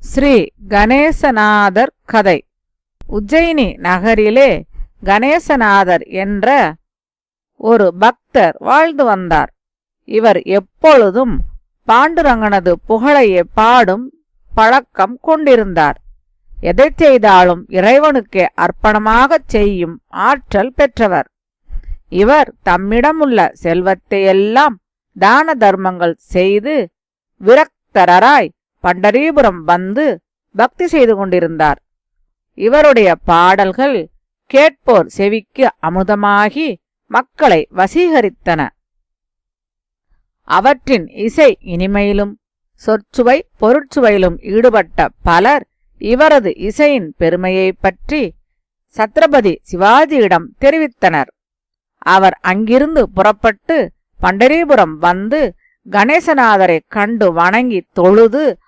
ஸ்ரீ கணேசநாதர் கதை. உஜ்ஜயினி நகரிலே கணேசநாதர் என்ற ஒரு பக்தர் வாழ்ந்து வந்தார். இவர் எப்பொழுதும் பாண்டுரங்கனது புகழையே பாடும் பழக்கம் கொண்டிருந்தார். எதைச் செய்தாலும் இறைவனுக்கே அர்ப்பணமாகச் செய்யும் ஆற்றல் பெற்றவர். இவர் தம்மிடமுள்ள செல்வத்தையெல்லாம் தான தர்மங்கள் செய்து விரக்தராய் பண்டரீபுரம் வந்து பக்தி செய்து கொண்டிருந்தார். இவருடைய பாடல்கள் கேட்போர் செவிக்கு அமுதமாகி மக்களை வசீகரித்தன. அவற்றின் இசை இனிமையிலும் சொற்சுவை பொருட்சுவையிலும் ஈடுபட்ட பலர் இவரது இசையின் பெருமையைப் பற்றி சத்ரபதி சிவாஜியிடம் தெரிவித்தனர். அவர் அங்கிருந்து புறப்பட்டு பண்டரிபுரம் வந்து கணேசநாதரை கண்டு வணங்கி தொழுது